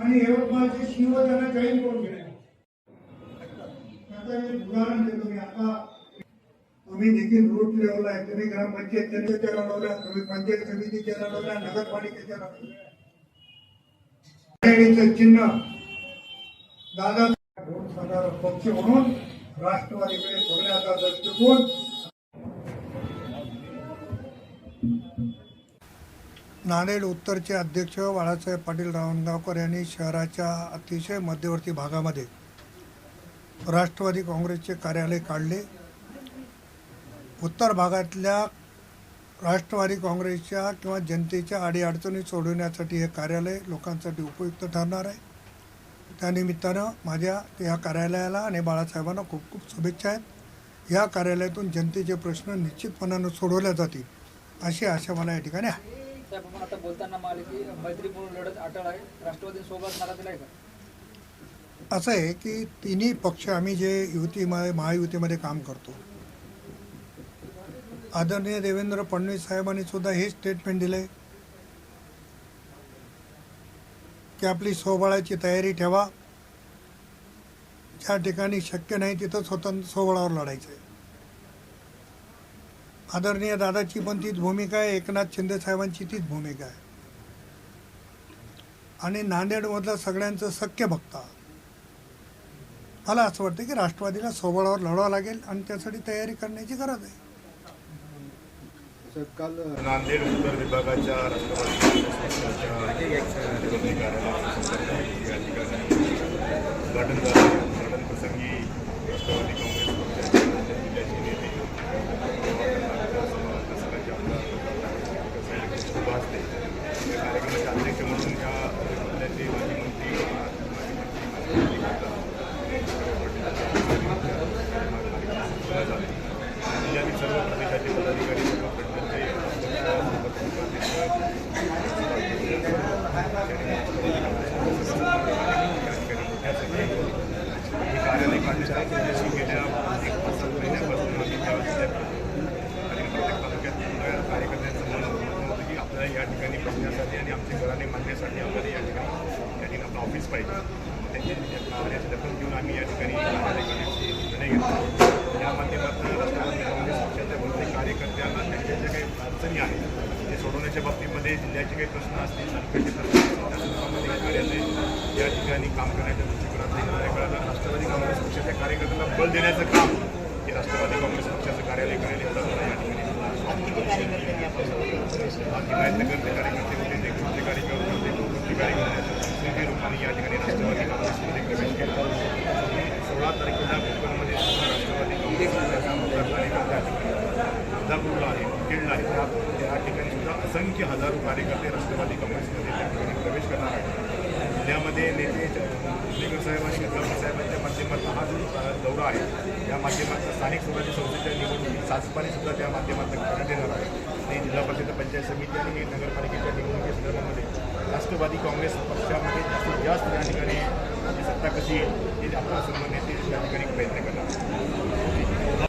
आणि यवतमाळचे शिव त्यांना जॉईन करून घेणार. आता एक उदाहरण देतो मी. आता आम्ही देखील रूट लेवलला आहे तुम्ही ग्रामपंचायत लढवल्या तुम्ही पंचायत समितीच्या लढवल्या नगरपालिकेच्या लढवल्या चिन्ह दादा पक्ष म्हणून राष्ट्रवादीकडे बघण्याचा दृष्टिकोन नांदेड उत्तरचे अध्यक्ष बाळासाहेब पाटील रावणगावकर यांनी शहराच्या अतिशय मध्यवर्ती भागामध्ये राष्ट्रवादी काँग्रेसचे कार्यालय काढले. उत्तर भागातल्या राष्ट्रवादी काँग्रेसच्या किंवा जनतेच्या अडीअडचणी सोडवण्यासाठी हे कार्यालय लोकांसाठी उपयुक्त ठरणार आहे. त्यानिमित्तानं माझ्या या कार्यालयाला आणि बाळासाहेबांना खूप खूप शुभेच्छा आहेत. या कार्यालयातून जनतेचे प्रश्न निश्चितपणानं सोडवल्या जातील अशी आशा मला या ठिकाणी आहे. साहेब आता बोलताना म्हणाले की मैत्रीपूर्ण लढत अटळ आहे. राष्ट्रवादीसोबत नारा दिलाय का? असं आहे की तिन्ही पक्ष आम्ही जे युतीमध्ये महायुतीमध्ये काम करतो. आदरणीय देवेंद्र फडणवीस साहेबांनी सुद्धा हे स्टेटमेंट दिलंय की आपली सोबळाची तयारी ठेवा. ज्या ठिकाणी शक्य नाही तिथं स्वतंत्र सोबळावर लढायचं आहे आदरणीय दादाची पण तीच भूमिका आहे एकनाथ शिंदे साहेबांची तीच भूमिका आहे. आणि नांदेडमधलं सगळ्यांचं सख्य बघता मला असं वाटतं की राष्ट्रवादीला सोबळावर लढावं लागेल आणि त्यासाठी तयारी करण्याची गरज आहे. काल नांदेड उत्तर विभागाच्या राष्ट्रवादी काँग्रेस पक्षाच्या निवडणूक कार्यालयाच्या या ठिकाणी उद्घाटन झालं उद्घाटन प्रसंगी राष्ट्रवादी काँग्रेस पक्षाचे जिल्ह्याचे नेते सगळ्याचे आमदार सुभाष दे या कार्यक्रमाचे अध्यक्ष म्हणून या जिल्ह्याचे माजी मंत्री माजी मंत्री माजी झाले जिल्ह्यातील सर्व प्रदेशाचे पदाधिकारी सर्व गटाचे हे कार्यालय काढण्यासाठी त्यांच्याशी गेल्या एक पाच सात महिन्यापासून आम्ही त्या जिल्ह्यात आणि प्रत्येक तालुक्यात सगळ्या कार्यकर्त्यांचं मन होतं की आपल्याला या ठिकाणी बसण्यासाठी आणि आमचे घराने मांडण्यासाठी आपल्याला या ठिकाणी या ठिकाणी आपलं ऑफिस पाहिजे त्यांची कार्याची दखल घेऊन आम्ही या ठिकाणी कार्यालय करण्याची निर्णय घेतला या माध्यमातून राष्ट्रवादी काँग्रेस पक्षाच्या बहुतेक कार्यकर्त्यांना त्यांच्या ज्या काही अडचणी आहेत ते बाबतीमध्ये जिल्ह्याचे काही प्रश्न असतील तालुक्याचे प्रश्न असतील कार्यालय या ठिकाणी काम करण्याच्या दृष्टिकोनातून कार्यकाळाला राष्ट्रवादी काँग्रेस पक्षाच्या कार्यकर्त्यांना बल देण्याचं काम हे राष्ट्रवादी काँग्रेस पक्षाचं कार्यालय करेल एवढा मला या ठिकाणी बाकी प्रयत्नकर्ते कार्यकर्ते होते ते कृती कार्यकर्ते होते कृती कार्यकर्ते स्मृती रूपाने या ठिकाणी राष्ट्रवादी काँग्रेसमध्ये प्रवेश केला आणि सोळा तारखेला कोकणमध्ये सुद्धा राष्ट्रवादी काँग्रेस पक्षाचा मोठा कार्यकर्ते या ठिकाणी इंदापूरला आहे त्या त्या ठिकाणी सुद्धा असंख्य हजारो कार्यकर्ते राष्ट्रवादी काँग्रेसमध्ये त्या ठिकाणी प्रवेश करणार आहेत. जिल्ह्यामध्ये नेते चिखलीकर साहेब आणि गंगापूर साहेबांच्या माध्यमातून हा जो दौरा आहे त्या माध्यमातून स्थानिक स्वराज्य संस्थेच्या निवडणुकीत सातपाणी सुद्धा त्या माध्यमातून करण्यात येणार आहे आणि जिल्हा परिषद पंचायत समिती आणि नगरपालिकेच्या निवडणुकी संदर्भामध्ये राष्ट्रवादी काँग्रेस पक्षामध्ये जास्तीत जास्त या ठिकाणी सत्ता कशी येईल हे आपल्या सर्व नेते त्या ठिकाणी प्रयत्न करणार